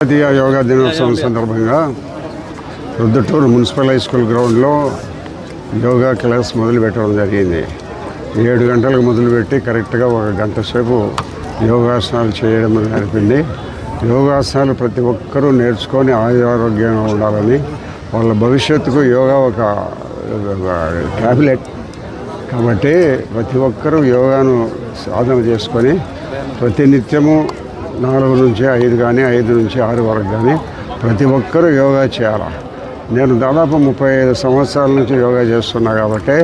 జాతీయ యోగా దినోత్సవం సందర్భంగా రుద్దుటూరు మున్సిపల్ హై స్కూల్ గ్రౌండ్లో యోగా క్లాస్ మొదలు పెట్టడం జరిగింది. ఏడు గంటలకు మొదలుపెట్టి కరెక్ట్గా ఒక గంట సేపు యోగాసనాలు చేయడం జరిపింది యోగాసనాలు ప్రతి ఒక్కరూ నేర్చుకొని ఆరోగ్యంగా ఉండాలని వాళ్ళ భవిష్యత్తుకు యోగా ఒక ట్యాబ్లెట్ కాబట్టి ప్రతి ఒక్కరూ యోగాను సాధన చేసుకొని ప్రతినిత్యము నాలుగు నుంచి ఐదు కానీ ఐదు నుంచి ఆరు వరకు కానీ ప్రతి ఒక్కరూ యోగా చేయాలి? నేను దాదాపు ముప్పై ఐదు సంవత్సరాల నుంచి యోగా చేస్తున్నా కాబట్టి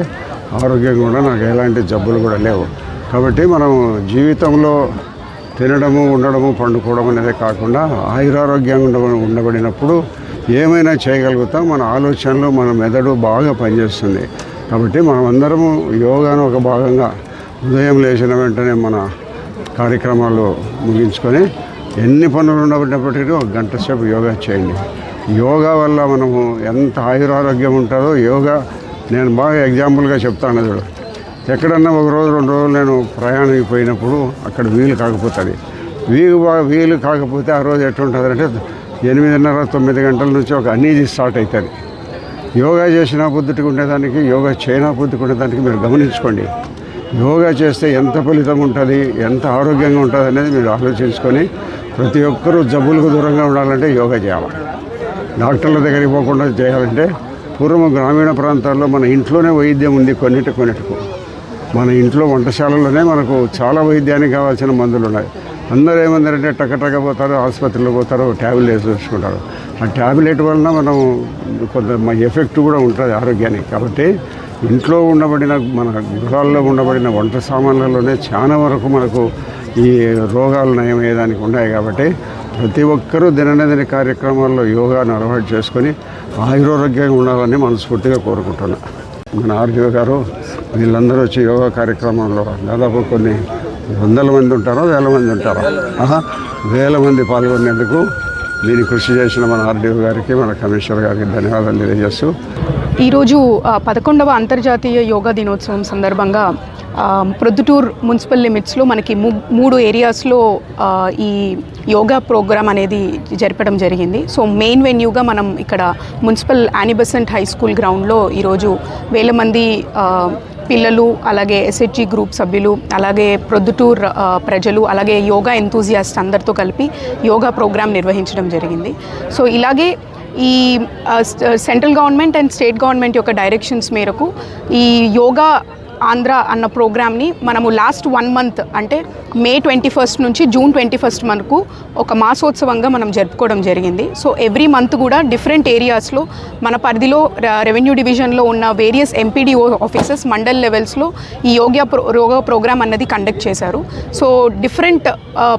ఆరోగ్యం కూడా నాకు ఎలాంటి జబ్బులు కూడా లేవు. కాబట్టి మనం జీవితంలో తినడము ఉండడము పండుకోవడం అనేది కాకుండా ఆయురారోగ్యంగా ఉండబడినప్పుడు ఏమైనా చేయగలుగుతాం. మన ఆలోచనలు మన మెదడు బాగా పనిచేస్తుంది. కాబట్టి మనం అందరము యోగాను ఒక భాగంగా ఉదయం లేచిన వెంటనే మన కార్యక్రమాలు ముగించుకొని ఎన్ని పనులు ఉండబడినప్పటికీ ఒక గంట సేపు యోగా చేయండి. యోగా వల్ల మనము ఎంత ఆయురారోగ్యం ఉంటుందో యోగా నేను బాగా ఎగ్జాంపుల్గా చెప్తాను చూడు. ఎక్కడన్నా ఒక రోజు రెండు రోజులు నేను ప్రయాణానికి పోయినప్పుడు అక్కడ వీలు కాకపోతుంది. వీలు బాగా వీలు కాకపోతే ఆ రోజు ఎట్లుంటుంది అంటే ఎనిమిదిన్నర తొమ్మిది గంటల నుంచి ఒక అనీజీ స్టార్ట్ అవుతుంది యోగా చేసిన బుద్ధికి ఉండేదానికి యోగా చేయనా బుద్ధికి ఉండేదానికి మీరు గమనించుకోండి. యోగా చేస్తే ఎంత ఫలితం ఉంటుంది ఎంత ఆరోగ్యంగా ఉంటుంది అనేది మీరు ఆలోచించుకొని ప్రతి ఒక్కరూ జబ్బులకు దూరంగా ఉండాలంటే యోగా చేయాలి. డాక్టర్ల దగ్గరికి పోకుండా చేయాలంటే పూర్వం గ్రామీణ ప్రాంతాల్లో మన ఇంట్లోనే వైద్యం ఉంది కొన్నిటి కొన్నిటికు. మన ఇంట్లో వంటశాలలోనే మనకు చాలా వైద్యానికి కావాల్సిన మందులు ఉన్నాయి. అందరూ ఏమందరంటే టకటక పోతారు ఆసుపత్రిలో పోతారు ట్యాబ్లెట్ వేసి చూసుకుంటారు ఆ ట్యాబ్లెట్ వలన మనం కొంత ఎఫెక్ట్ కూడా ఉంటుంది ఆరోగ్యానికి. కాబట్టి ఇంట్లో ఉండబడిన మన గృహాల్లో ఉండబడిన వంట సామాన్లలోనే చాలా వరకు మనకు ఈ రోగాలు నయమయ్యేదానికి ఉన్నాయి కాబట్టి ప్రతి ఒక్కరూ దినదిన కార్యక్రమాల్లో యోగాను అలవాటు చేసుకొని ఆయురోగ్యంగా ఉండాలని మనస్ఫూర్తిగా కోరుకుంటున్నాను మన ఆర్జీవ గారు వీళ్ళందరూ వచ్చి యోగా కార్యక్రమంలో దాదాపు కొన్ని వందల మంది ఉంటారో వేల మంది ఉంటారో? వేల మంది పాల్గొనేందుకు దీన్ని కృషి చేసిన మన ఆర్డీఓ గారికి మన కమిషనర్ గారికి ధన్యవాదాలు తెలియజేస్తూ. ఈరోజు పదకొండవ అంతర్జాతీయ యోగా దినోత్సవం సందర్భంగా ప్రొద్దుటూర్ మున్సిపల్ లిమిట్స్లో మనకి మూడు ఏరియాస్లో ఈ యోగా ప్రోగ్రామ్ అనేది జరపడం జరిగింది. సో మెయిన్ వెన్యూగా మనం ఇక్కడ మున్సిపల్ యానిబసెంట్ హై స్కూల్ గ్రౌండ్లో ఈరోజు వేల మంది పిల్లలు అలాగే ఎస్హెచ్జి గ్రూప్ సభ్యులు అలాగే ప్రొద్దుటూర్ ప్రజలు అలాగే యోగా ఎంతూజియాస్ట్ అందరితో కలిపి యోగా ప్రోగ్రామ్ నిర్వహించడం జరిగింది. సో ఇలాగే ఈ central government and state government యొక్క డైరెక్షన్స్ మేరకు ఈ యోగా ఆంధ్ర అన్న ప్రోగ్రామ్ని మనము లాస్ట్ వన్ మంత్ అంటే మే ట్వంటీ ఫస్ట్ నుంచి జూన్ ట్వంటీ ఫస్ట్ వరకు ఒక మాసోత్సవంగా మనం జరుపుకోవడం జరిగింది. సో ఎవ్రీ మంత్ కూడా డిఫరెంట్ ఏరియాస్లో మన పరిధిలో రెవెన్యూ డివిజన్లో ఉన్న వేరియస్ ఎంపీడీఓ ఆఫీసెస్ మండల్ లెవెల్స్లో ఈ యోగ్య ప్రో యోగా ప్రోగ్రామ్ అన్నది కండక్ట్ చేశారు. సో డిఫరెంట్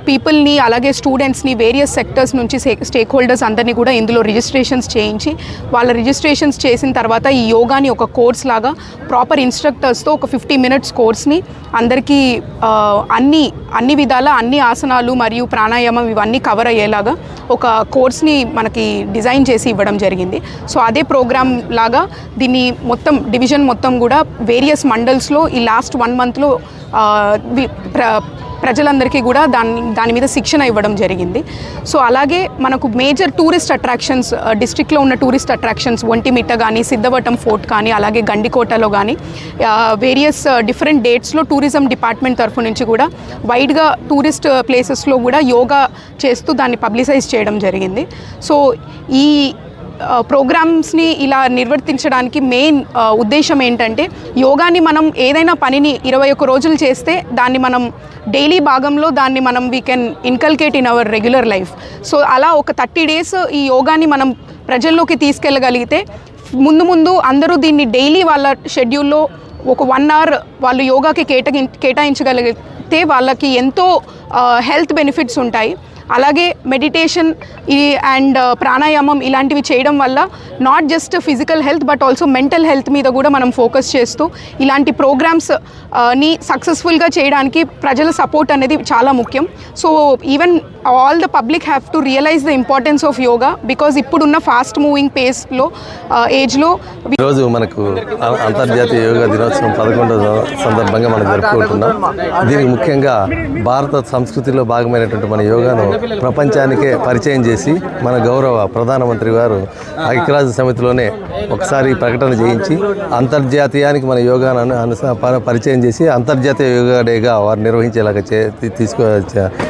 పీపుల్ని uh, అలాగే స్టూడెంట్స్ని వేరియస్ సెక్టర్స్ నుంచి స్టేక్ హోల్డర్స్ అందరినీ కూడా ఇందులో రిజిస్ట్రేషన్స్ చేయించి వాళ్ళ రిజిస్ట్రేషన్స్ చేసిన తర్వాత ఈ యోగాని ఒక కోర్స్ లాగా ప్రాపర్ ఇన్స్ట్రక్టర్స్తో ఒక ఫిఫ్టీ మినిట్స్ కోర్స్ని అందరికీ అన్ని అన్ని విధాల అన్ని ఆసనాలు మరియు ప్రాణాయామం ఇవన్నీ కవర్ అయ్యేలాగా ఒక కోర్స్ని మనకి డిజైన్ చేసి ఇవ్వడం జరిగింది. సో అదే ప్రోగ్రామ్ లాగా దీన్ని మొత్తం డివిజన్ మొత్తం కూడా వేరియస్ మండల్స్లో ఈ లాస్ట్ వన్ మంత్లో ప్రజలందరికీ కూడా దాని దాని మీద శిక్షణ ఇవ్వడం జరిగింది. సో అలాగే మనకు మేజర్ టూరిస్ట్ అట్రాక్షన్స్ డిస్ట్రిక్ట్లో ఉన్న టూరిస్ట్ అట్రాక్షన్స్ ఒంటిమిట్ట కానీ సిద్ధవటం ఫోర్ట్ కానీ అలాగే గండికోటలో కానీ వేరియస్ డిఫరెంట్ డేట్స్లో టూరిజం డిపార్ట్మెంట్ తరఫు నుంచి కూడా వైడ్గా టూరిస్ట్ ప్లేసెస్లో కూడా యోగా చేస్తూ దాన్ని పబ్లిసైజ్ చేయడం జరిగింది. సో ఈ ప్రోగ్రామ్స్ని ఇలా నిర్వర్తించడానికి మెయిన్ ఉద్దేశం ఏంటంటే యోగాని మనం ఏదైనా పనిని ఇరవై ఒక్క రోజులు చేస్తే దాన్ని మనం డైలీ భాగంలో దాన్ని మనం we can inculcate in our regular life so అలా ఒక థర్టీ డేస్ ఈ యోగాని మనం ప్రజల్లోకి తీసుకెళ్ళగలిగితే ముందు ముందు అందరూ దీన్ని డైలీ వాళ్ళ షెడ్యూల్లో ఒక వన్ అవర్ వాళ్ళు యోగాకి కేటగి కేటాయించగలిగితే వాళ్ళకి ఎంతో హెల్త్ బెనిఫిట్స్ ఉంటాయి. అలాగే మెడిటేషన్ ఈ అండ్ uh, ప్రాణాయామం ఇలాంటివి చేయడం వల్ల not just physical health but also mental health మీద కూడా మనం ఫోకస్ చేస్తూ ఇలాంటి ప్రోగ్రామ్స్ uh, ని సక్సెస్ఫుల్గా చేయడానికి ప్రజల సపోర్ట్ అనేది చాలా ముఖ్యం. So even all the public have to realise the importance of yoga because ఇప్పుడున్న ఫాస్ట్ మూవింగ్ పేస్లో ఏజ్లో ఈరోజు మనకు అంతర్జాతీయ యోగా దినోత్సవం పదకొండవ సందర్భంగా మనం జరుపుకుంటున్నాం. దీనికి ముఖ్యంగా భారత సంస్కృతిలో భాగమైనటువంటి మన యోగాను ప్రపంచానికే పరిచయం చేసి మన గౌరవ ప్రధానమంత్రి గారు ఐక్యరాజ్య సమితిలోనే ఒకసారి ప్రకటన చేయించి అంతర్జాతీయానికి మన యోగాను అను- అనుస- పరిచయం చేసి అంతర్జాతీయ యోగా డేగా వారు నిర్వహించేలాగా చే తీసుకో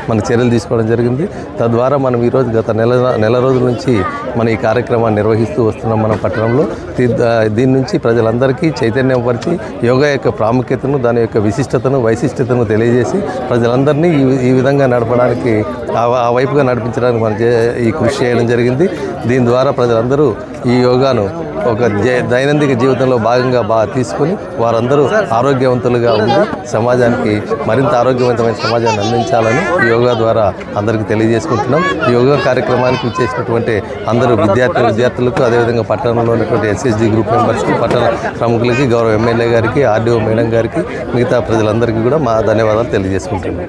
మన చర్యలు తీసుకోవడం జరిగింది. తద్వారా మనం ఈరోజు గత నెల నెల రోజుల నుంచి మన ఈ కార్యక్రమాన్ని నిర్వహిస్తూ వస్తున్నాం మన పట్టణంలో. దీ- దీని నుంచి ప్రజలందరికీ చైతన్యం పరిచి యోగా యొక్క ప్రాముఖ్యతను దాని యొక్క విశిష్టతను వైశిష్టతను తెలియజేసి ప్రజలందరినీ ఈ ఈ విధంగా నడపడానికి ఆ వైపుగా నడిపించడానికి మనం ఈ కృషి చేయడం జరిగింది. దీని ద్వారా ప్రజలందరూ ఈ యోగాను ఒక దైనందిక జీవితంలో భాగంగా బాగా తీసుకొని వారందరూ ఆరోగ్యవంతులుగా ఉండి సమాజానికి మరింత ఆరోగ్యవంతమైన సమాజాన్ని అందించాలని ఈ యోగా ద్వారా అందరికీ తెలియజేసుకుంటున్నాం. యోగా కార్యక్రమానికి చేసినటువంటి అందరూ విద్యార్థి విద్యార్థులకు అదేవిధంగా పట్టణంలో ఉన్నటువంటి ఎస్ఎస్జి గ్రూప్ మెంబర్స్కి పట్టణ ప్రముఖులకి గౌరవ ఎమ్మెల్యే గారికి ఆర్డీఓ మేడం గారికి మిగతా ప్రజలందరికీ కూడా మా ధన్యవాదాలు తెలియజేసుకుంటున్నాం.